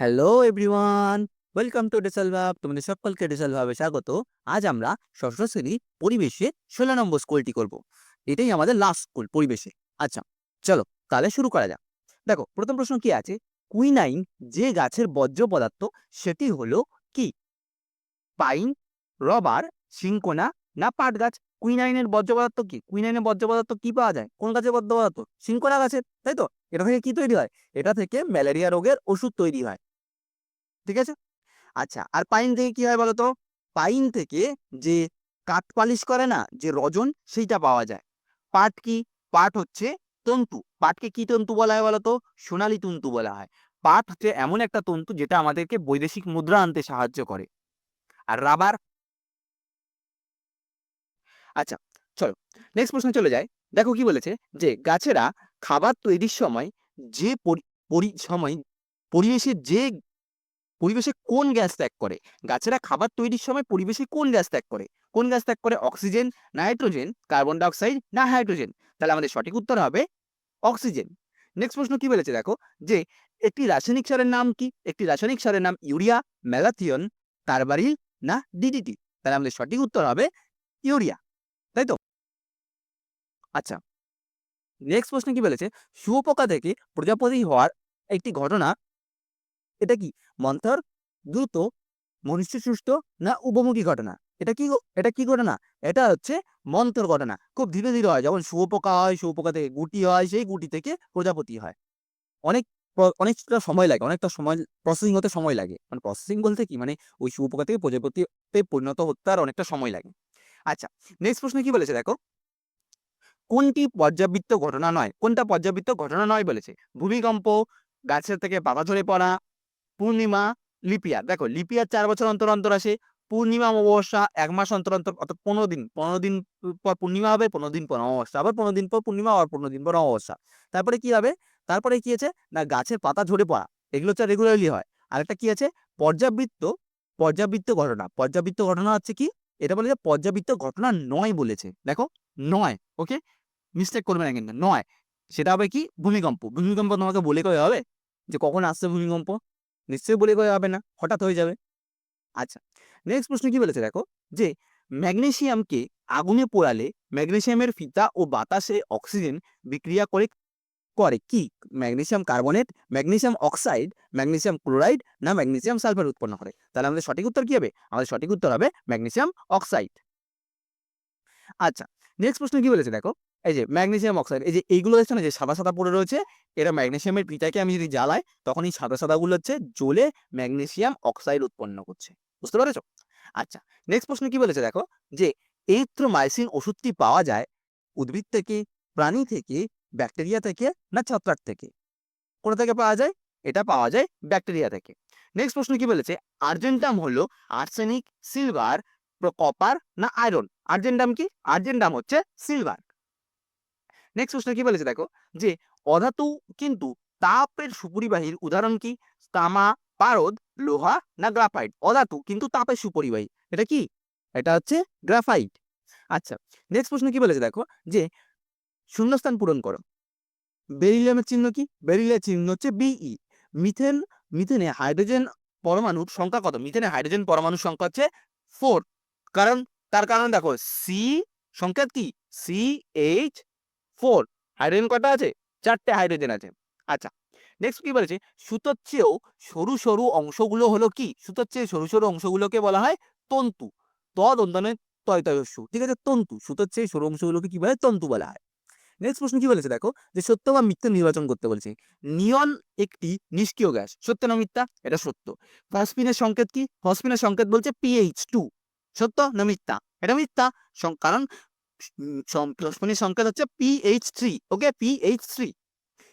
Hello everyone, welcome to ডেসাল ভাব, তোমাদের সকলকে ডেসাল ভাবে স্বাগত। আজ আমরা ষষ্ঠ শ্রেণি পরিবেশে ষোলো নম্বর স্কুলটি করব। এটাই আমাদের লাস্ট স্কুল পরিবেশে। আচ্ছা চলো তাহলে শুরু করা যাক। দেখো, প্রথম প্রশ্ন কি আছে? কুইনাইন যে গাছের বর্জ্য পদার্থ, সেটি হলো কি? পাইন, রবার, সিংকোনা না পাট গাছ? কুইনাইনের বর্জ্য পদার্থ কি? কুইনাইনের বর্জ্য পদার্থ কি পাওয়া যায়? কোন গাছের বর্জ্য পদার্থ? সিংকোনা গাছের, তাই তো? এটা থেকে কি তৈরি হয়? এটা থেকে ম্যালেরিয়া রোগের ওষুধ তৈরি হয়। ঠিক আছে? আচ্ছা আর পাইন থেকে কি হয় বলতো? পাইন থেকে যে কাঠ পালিশ করে না, যে রজন, সেইটা পাওয়া যায়। পাট কি? পাট হচ্ছে তন্তু। পাটকে কি তন্তু বলা হয় বলতো? সোনালী তন্তু বলা হয়। পাট হচ্ছে এমন একটা তন্তু যেটা আমাদেরকে বৈদেশিক মুদ্রা আনতে সাহায্য করে। আর রাবার আচ্ছা চলো নেক্সট প্রশ্ন চলে যায় দেখো কি বলেছে? যে গাছেরা খাবার তৈরির সময় যে সময়, পরিবেশে যে পরিবেশে কোন গ্যাস ত্যাগ করে? গাছেরা খাবার তৈরির সময় পরিবেশে কোন গ্যাস ত্যাগ করে? কোন গ্যাস ত্যাগ করে? অক্সিজেন নাইট্রোজেন কার্বন ডাইঅক্সাইড, না হাইড্রোজেন? তাহলে আমাদের সঠিক উত্তর হবে অক্সিজেন। নেক্সট প্রশ্ন কি বলেছে দেখো? যে একটি রাসায়নিক সারের নাম কি? একটি রাসায়নিক সারের নাম ইউরিয়া ম্যালাথিয়ন কার্বারিল, না ডিডিটি? তাহলে আমাদের সঠিক উত্তর হবে ইউরিয়া। তাই তো? আচ্ছা নেক্সট প্রশ্ন কি বলেছে? শুয়োপোকা থেকে প্রজাপতি হওয়ার একটি ঘটনা এটা কি? মন্থর, দ্রুত মনুষ্য সুস্থ না উপমুখী ঘটনা? এটা কি এটা কি ঘটনা? এটা হচ্ছে মন্থর ঘটনা। খুব ধীরে ধীরে হয়। যেমন শুয়োপোকা হয় শুয়োপোকা থেকে গুটি হয়, সেই গুটি থেকে প্রজাপতি হয়। অনেক অনেকটা সময় লাগে, অনেকটা সময় প্রসেসিং হতে সময় লাগে। মানে প্রসেসিং বলতে কি? মানে ওই শুয়োপোকা থেকে প্রজাপতিতে পরিণত হতে আর অনেকটা সময় লাগে। আচ্ছা নেক্সট প্রশ্ন কি বলেছে দেখো? কোনটি পর্যাবৃত্ত ঘটনা নয়? কোনটা পর্যাবৃত্ত ঘটনা নয় বলেছে? ভূমিকম্প, গাছের থেকে পাতা ঝরে পড়া পূর্ণিমা লিপিয়ার দেখো, লিপিয়ার চার বছর অন্তর অন্তর আসে, পূর্ণিমা অমাবস্যা এক মাস অন্তর অন্তর, অর্থাৎ পনেরো দিন পনেরো দিন পর পূর্ণিমা হবে, পনেরো দিন পর অমাবস্যা, আবার পনেরো দিন পর পূর্ণিমা, আবার পনেরো দিন পর অমাবস্যা। তারপরে কি হবে? তারপরে কি আছে? না, গাছের পাতা ঝরে পড়া, এগুলো হচ্ছে রেগুলারলি হয়। আরেকটা কি আছে? পর্যাবৃত্ত পর্যাবৃত্ত ঘটনা। পর্যাবৃত্ত ঘটনা হচ্ছে কি? এটা বলে যে পর্যাবৃত্ত ঘটনা নয় বলেছে। দেখো, নয় ওকে মিস্টেক করবে না কিন্তু, নয়। সেটা হবে কি? ভূমিকম্প। ভূমিকম্প তোমাকে বলে কয়ে হবে? যে কখন আসছে ভূমিকম্প? নিশ্চয়ই বলে কয়ে হবে না, হঠাৎ হয়ে যাবে। আচ্ছা নেক্সট প্রশ্ন কি বলেছে দেখো? যে ম্যাগনেসিয়ামকে আগুনে পোড়ালে ম্যাগনেসিয়ামের ফিতা ও বাতাসে অক্সিজেন বিক্রিয়া করে করে কি? Magnesium carbonate magnesium oxide magnesium chloride না ম্যাগনেসিয়াম সালফার উৎপন্ন করে? তাহলে আমাদের সঠিক উত্তর কি হবে? আমাদের সঠিক উত্তর হবে ম্যাগনেসিয়াম অক্সাইড আচ্ছা নেক্সট প্রশ্ন কি বলেছে দেখো? এই যে ম্যাগনেসিয়াম অক্সাইড, এই যে এইগুলো দেখছ না যে সাদা সাদা পড়ে রয়েছে এরা ম্যাগনেসিয়ামের পিতাকে আমি যদি জ্বালাই, তখন এই সাদা সাদাগুলো হচ্ছে জ্বলে ম্যাগনেসিয়াম অক্সাইড উৎপন্ন করছে। বুঝতে পেরেছ? আচ্ছা নেক্সট প্রশ্ন কি বলেছে দেখো? যে এইথ্রোমাইসিন ওষুধটি পাওয়া যায় উদ্ভিদ থেকে, প্রাণী থেকে ব্যাকটেরিয়া থেকে না ছত্রাক থেকে? কোথা থেকে পাওয়া যায়? এটা পাওয়া যায় ব্যাকটেরিয়া থেকে। নেক্সট প্রশ্ন কি বলেছে? আর্জেন্টাম হলো আর্সেনিক সিলভার কপার না আয়রন আর্জেন্টাম কি? আর্জেন্টাম হচ্ছে সিলভার নেক্সট প্রশ্ন কি বলেছে? দেখো, যে অধাতু কিন্তু তাপের সুপরিবাহীর উদাহরণ কি? তামা, পারদ, লোহা না গ্রাফাইট? অধাতু কিন্তু তাপের সুপরিবাহী। এটা কি? এটা হচ্ছে গ্রাফাইট। আচ্ছা নেক্সট প্রশ্ন কি বলেছে? দেখো, যে শূন্যস্থান পূরণ করো। বেরিলিয়ামের চিহ্ন কি? বেরিলিয়ামের চিহ্ন হচ্ছে বিই মিথেন, মিথেনে হাইড্রোজেন পরমাণুর সংখ্যা কত? মিথেনে হাইড্রোজেন পরমাণুর সংখ্যা হচ্ছে ফোর কারণ, তার কারণ দেখো সি সংকেত কি? সি এইচ ফোর, হাইড্রোজেন কটা আছে? চারটে হাইড্রোজেন আছে। আচ্ছা নেক্সট কি বলেছে? সুতোর চেয়েও সরু সরু অংশগুলো হলো কি? সুতোর চেয়ে সরু সরু অংশগুলোকে বলা হয় তন্তু। তদ অন্তনে তয় তয়স্যু ঠিক আছে, তন্তু। সুতোর চেয়ে সরু অংশগুলোকে কি বলে? তন্তু বলা হয়। নেক্সট প্রশ্ন কি বলেছে? দেখো, যে সত্য বা মিথ্যা নির্বাচন করতে বলেছে। নিয়ন একটি নিষ্ক্রিয় গ্যাস। সত্য না মিথ্যা? এটা সত্য। ফসফিনের সংকেত কি? ফসফিনের সংকেত বলছে পিএইচ টু সত্য না মিথ্যা? এটা মিথ্যা। কারণ ফসফিনের সংকেত হচ্ছে PH three okay PH three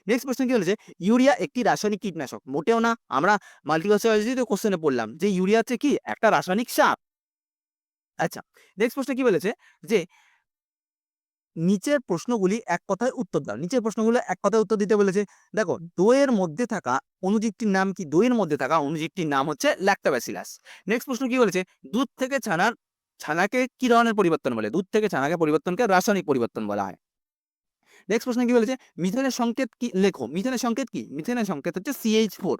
next প্রশ্ন কি বলেছে ইউরিয়া একটি রাসায়নিক কীটনাশক, মোটেও না। আমরা মাল্টিভার্সিটি কোশ্চেনে পড়লাম যে, ইউরিয়া হচ্ছে কি? একটা রাসায়নিক সার। আচ্ছা নেক্সট প্রশ্ন কি বলেছে? যে, নিচের প্রশ্নগুলি এক কথায় উত্তর দাও। নিচের প্রশ্নগুলো এক কথায় উত্তর দিতে বলেছে, দেখো, দইয়ের মধ্যে থাকা অনুজীবটির নাম কি? দইয়ের মধ্যে থাকা অনুজীবটির নাম হচ্ছে ল্যাক্টোব্যাসিলাস নেক্সট প্রশ্ন কি বলেছে? দুধ থেকে ছানার ছানাকে কি ধরনের পরিবর্তন বলে? দুধ থেকে ছানাকে পরিবর্তনকে রাসায়নিক পরিবর্তন বলা হয়। নেক্সট প্রশ্ন কি বলেছে? মিথেনের সংকেত কি? লেখো, মিথেনের সংকেত কি? মিথেনের সংকেত হচ্ছে সিএইচ ফোর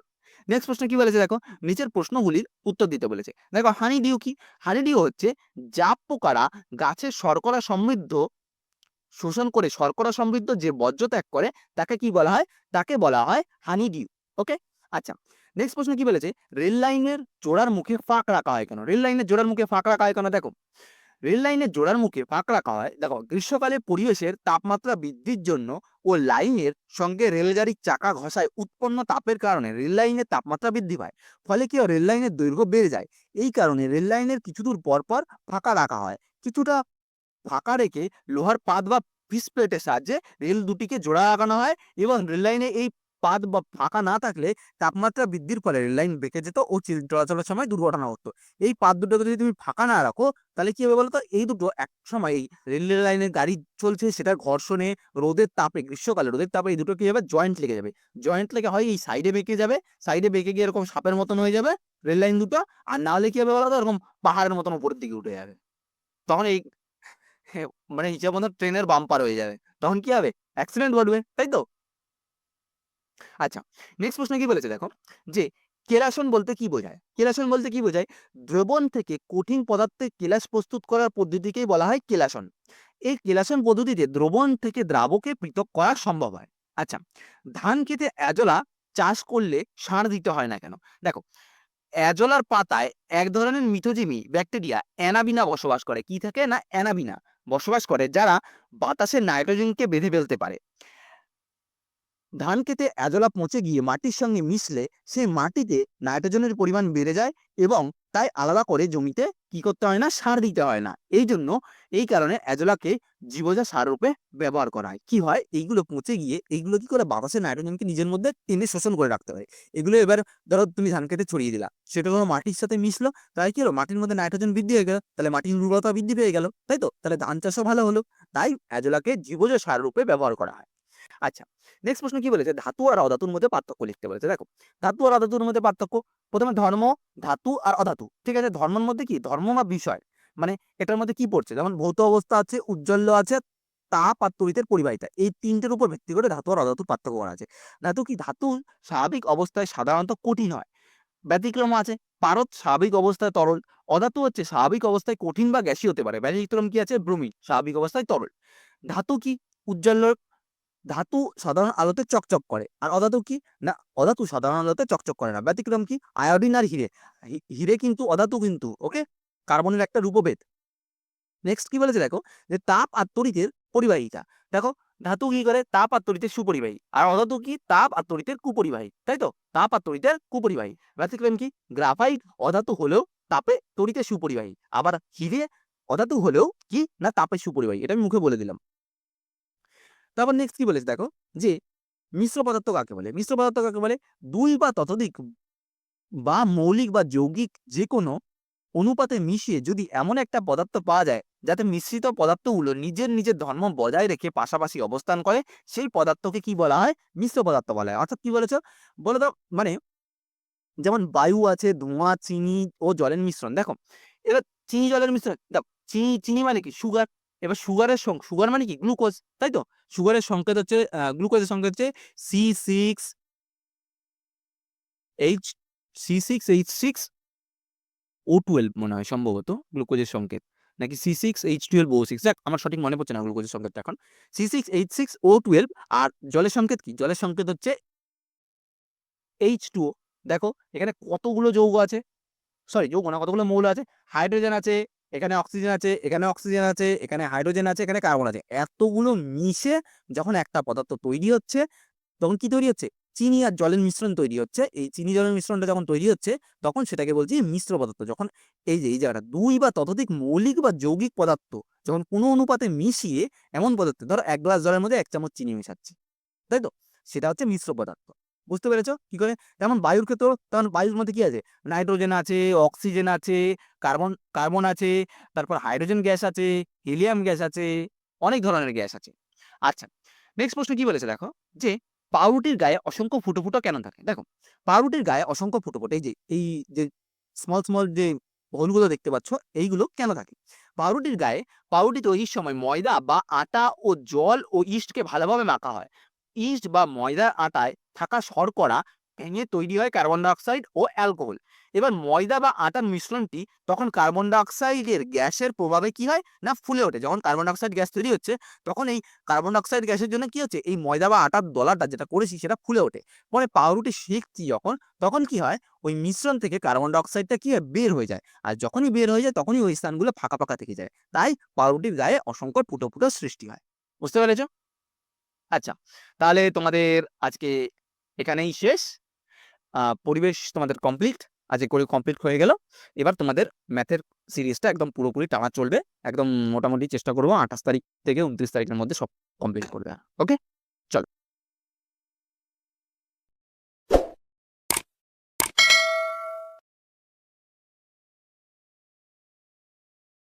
নেক্সট প্রশ্ন কি বলেছে দেখো? নিচের প্রশ্নগুলির উত্তর দিতে বলেছে। দেখো হানি ডিউ কি? হানি ডিউ হচ্ছে জাপ পোকারা গাছের শর্করা সমৃদ্ধ, শোষণ করে শর্করা সমৃদ্ধ যে বর্জ্য ত্যাগ করে, তাকে কি বলা হয়? তাকে বলা হয় হানি ডিউ ওকে আচ্ছা নেক্সট প্রশ্ন কি বলেছে? রেল লাইনের জোড়ার মুখে ফাঁক রাখা হয় কেন? রেল লাইনের জোড়ার মুখে ফাঁক রাখা হয় কেন? দেখো, রেল লাইনের জোড়ার মুখে ফাঁক রাখা হয়, দেখো, গ্রীষ্মকালে পরিবেশের তাপমাত্রা বৃদ্ধির জন্য ও লাইনের সঙ্গে রেলগাড়ির চাকা ঘষায় উৎপন্ন তাপের কারণে রেল লাইনের তাপমাত্রা বৃদ্ধি পায়। ফলে কি রেল লাইনের দৈর্ঘ্য বেড়ে যায়। এই কারণে রেল লাইনের কিছু দূর পর পর ফাঁকা রাখা হয়। কিছুটা ফাঁকা রেখে লোহার পাত বা পিস প্লেটের সাহায্যে রেল দুটিকে জোড়া লাগানো হয় এবং রেল লাইনে এই পাত বা ফাঁকা না থাকলে তাপমাত্রা বৃদ্ধির ফলে রেল লাইন বেঁকে যেত ও চলাচলের সময় দুর্ঘটনা হতো। এই পাত দুটোকে যদি তুমি ফাঁকা না রাখো, তাহলে কি হবে বলতো এই দুটো এক সময় এই রেল লাইনের গাড়ি চলছে, সেটার ঘর্ষণে রোদের তাপে, গ্রীষ্মকালে রোদের তাপে এই দুটো কি হবে? জয়েন্ট লেগে যাবে। জয়েন্ট লেগে হয় এই সাইডে বেঁকে যাবে, সাইডে বেঁকে গিয়ে এরকম সাপের মতন হয়ে যাবে রেল লাইন দুটো, আর না হলে কি হবে বলতো এরকম পাহাড়ের মতন উপরের দিকে উঠে যাবে। তখন এই মানে হিসাব মতো ট্রেনের বাম্পার হয়ে যাবে। তখন কি হবে? অ্যাক্সিডেন্ট ঘটবে, তাই তো? আচ্ছা নেক্সট প্রশ্ন কি বলেছে দেখো? যে কেলাসন বলতে কি বোঝায়? কেলাসন বলতে কি বোঝায়? দ্রবণ থেকে কঠিন পদার্থে কেলাস প্রস্তুত করার পদ্ধতিকেই বলা হয় কেলাসন। এই কেলাসন পদ্ধতিতে দ্রবণ থেকে দ্রাবকে পৃথক করা সম্ভব হয়। আচ্ছা ধান খেতে অ্যাজোলা চাষ করলে সার দিতে হয় না কেন? দেখো, অ্যাজোলার পাতায় এক ধরনের মিথোজিমি ব্যাকটেরিয়া অ্যানাবিনা বসবাস করে। কি থাকে না? অ্যানাবিনা বসবাস করে, যারা বাতাসে নাইট্রোজেনকে বেঁধে ফেলতে পারে। ধান খেতে অ্যাজোলা পচে গিয়ে মাটির সঙ্গে মিশলে সেই মাটিতে নাইট্রোজেনের পরিমাণ বেড়ে যায় এবং তাই আলাদা করে জমিতে কি করতে হয় না, সার দিতে হয় না। এই জন্য এই কারণে অ্যাজোলাকে জীবজা সার রূপে ব্যবহার করা হয়। কি হয়? এইগুলো পচে গিয়ে এইগুলো কি করে? বাতাসে নাইট্রোজেনকে নিজের মধ্যে টেনে শোষণ করে রাখতে হয়। এগুলো এবার ধরো তুমি ধান খেতে ছড়িয়ে দিলা। সেটা কোনো মাটির সাথে মিশলো, তাই কি হলো? মাটির মধ্যে নাইট্রোজেন বৃদ্ধি হয়ে গেল। তাহলে মাটির উর্বরতা বৃদ্ধি পেয়ে গেল, তাই তো? তাহলে ধান চাষও ভালো হলো। তাই অ্যাজোলাকে জীবজ সার রূপে ব্যবহার করা হয়। আচ্ছা নেক্সট প্রশ্ন কি বলেছে? ধাতু আর অধাতুর মধ্যে পার্থক্য লিখতে বলেছে। দেখো, ধাতু আর অধাতুর মধ্যে পার্থক্য, প্রথমে ধর্ম, ধাতু আর অধাতু, ঠিক আছে? ধর্মের মধ্যে কি? ধর্ম বা বিষয় মানে এটার মধ্যে কি পড়ছে? যেমন ভৌত অবস্থা আছে উজ্জ্বল্য আছে, তাপ আর তড়িতের পরিবাহিতা, এই তিনটের উপর ভিত্তি করে ধাতু আর অধাতুর পার্থক্য করা আছে। ধাতু কি? ধাতু স্বাভাবিক অবস্থায় সাধারণত কঠিন হয়, ব্যতিক্রম আছে, পারদ স্বাভাবিক অবস্থায় তরল, অধাতু হচ্ছে স্বাভাবিক অবস্থায় কঠিন বা গ্যাসি হতে পারে, ব্যতিক্রম কি আছে? ব্রোমিন, স্বাভাবিক অবস্থায় তরল। ধাতু কি? উজ্জ্বল্য ধাতু সাধারণ আলোতে চকচক করে। আর অধাতু কি? না, অধাতু সাধারণ আলোতে চকচক করে না। ব্যতিক্রম কি? আয়োডিন আর হিরে। হিরে কিন্তু অধাতু কিন্তু ওকে কার্বনের একটা রূপভেদ। নেক্সট কি বলেছে দেখো? যে তাপ আর তড়িতের পরিবাহিতা। দেখো, ধাতু কি করে? তাপ আর তড়িতের সুপরিবাহী। আর অধাতু কি? তাপ আর তরিতের কুপরিবাহী। তাই তো? তাপ আর তরিতের কুপরিবাহী। ব্যতিক্রম কি? গ্রাফাইট অধাতু হলেও তাপে তড়িতে সুপরিবাহী। আবার হিরে অধাতু হলেও কি? না তাপে সুপরিবাহী। এটা আমি মুখে বলে দিলাম। তারপর নেক্সট কি বলেছে দেখো? যে মিশ্র পদার্থ কাকে বলে? মিশ্র পদার্থ কাকে বলে? দুই বা ততোধিক বা মৌলিক বা যৌগিক যে কোনো অনুপাতে মিশিয়ে যদি এমন একটা পদার্থ পাওয়া যায়, যাতে মিশ্রিত পদার্থগুলো নিজের নিজের ধর্ম বজায় রেখে পাশাপাশি অবস্থান করে, সেই পদার্থকে কি বলা হয়? মিশ্র পদার্থ বলা হয়। অর্থাৎ কি বলেছ? বলে দাও মানে যেমন বায়ু আছে, ধোঁয়া, চিনি ও জলের মিশ্রণ। দেখো, এবার চিনি, জলের মিশ্রণ, দেখো, চিনি চিনি মানে কি? সুগার এবার সুগারের সুগার মানে কি? গ্লুকোজ তাই তো? সুগারের সংকেত হচ্ছে গ্লুকোজের সংকেত হচ্ছে C six H C six H six O twelve মনে হয় সম্ভবত গ্লুকোজের সংকেত। নাকি C six H twelve O six দেখ আমার সঠিক মনে পড়ছে না গ্লুকোজের সংকেতটা এখন। C six H six O twelve আর জলের সংকেত কি? জলের সংকেত হচ্ছে এইচ টু দেখো, এখানে কতগুলো যৌগ আছে? সরি যৌগ না, কতগুলো মৌল আছে? হাইড্রোজেন আছে এখানে অক্সিজেন আছে, এখানে অক্সিজেন আছে, এখানে হাইড্রোজেন আছে, এখানে কার্বন আছে। এতগুলো মিশে যখন একটা পদার্থ তৈরি হচ্ছে, তখন কি তৈরি হচ্ছে? চিনি আর জলের মিশ্রণ তৈরি হচ্ছে। এই চিনি জলের মিশ্রণটা যখন তৈরি হচ্ছে, তখন সেটাকে বলছি মিশ্র পদার্থ। যখন এই যে, এই জায়গাটা, দুই বা ততোধিক মৌলিক বা যৌগিক পদার্থ যখন কোনো অনুপাতে মিশিয়ে এমন পদার্থ, ধরো এক গ্লাস জলের মধ্যে এক চামচ চিনি মেশাচ্ছি, তাই তো? সেটা হচ্ছে মিশ্র পদার্থ। বুঝতে পেরেছ? কি করে? যেমন বায়ুর ক্ষেত্রেও তখন বায়ুর মধ্যে কি আছে? নাইট্রোজেন আছে, অক্সিজেন আছে, কার্বন কার্বন আছে, তারপর হাইড্রোজেন গ্যাস আছে, হিলিয়াম গ্যাস আছে, অনেক ধরনের গ্যাস আছে। আচ্ছা নেক্সট প্রশ্ন কি বলেছে দেখো? যে পাউরুটির গায়ে অসংখ্য ফুটো ফুটো কেন থাকে? দেখো, পাউরুটির গায়ে অসংখ্য ফুটো ফুটো, এই যে এই যে স্মল স্মল যে হোলগুলো দেখতে পাচ্ছ, এইগুলো কেন থাকে? পাউরুটির গায়ে, পাউরুটি তৈরির সময় ময়দা বা আটা ও জল ও ইস্টকে ভালোভাবে মাখা হয়। ইস্ট বা ময়দার আটায় থাকা শর্করা ভেঙে তৈরি হয় কার্বন ডাইঅক্সাইড ও অ্যালকোহল এবার ময়দা বা আটার মিশ্রণটি তখন কার্বন ডাইঅক্সাইডের গ্যাসের প্রভাবে কি হয়? না ফুলে ওঠে। যখন কার্বন ডাইঅক্সাইড গ্যাস তৈরি হচ্ছে, তখন এই কার্বন ডাইঅক্সাইড গ্যাসের জন্য কি হচ্ছে? এই ময়দা বা আটার দলাটা যেটা করেছি সেটা ফুলে ওঠে। পরে পাউরুটি সেঁকছি যখন, তখন কি হয়? ওই মিশ্রণ থেকে কার্বন ডাইঅক্সাইডটা কি হয়? বের হয়ে যায়। আর যখনই বের হয়ে যায়, তখনই ওই স্থানগুলো ফাঁকা ফাঁকা থেকে যায়। তাই পাউরুটির গায়ে অসংখ্য ফুটো ফুটো সৃষ্টি হয়। বুঝতে পেরেছ? আচ্ছা তাহলে তোমাদের আজকে এখানেই শেষ। পরিবেশ তোমাদের কমপ্লিট আজকে করে কমপ্লিট হয়ে গেল। এবার তোমাদের ম্যাথের সিরিজটা একদম পুরোপুরি টানা চলবে। একদম মোটামুটি চেষ্টা করব আঠাশ তারিখ থেকে উনত্রিশ তারিখের মধ্যে সব কমপ্লিট করবে। ওকে চলো।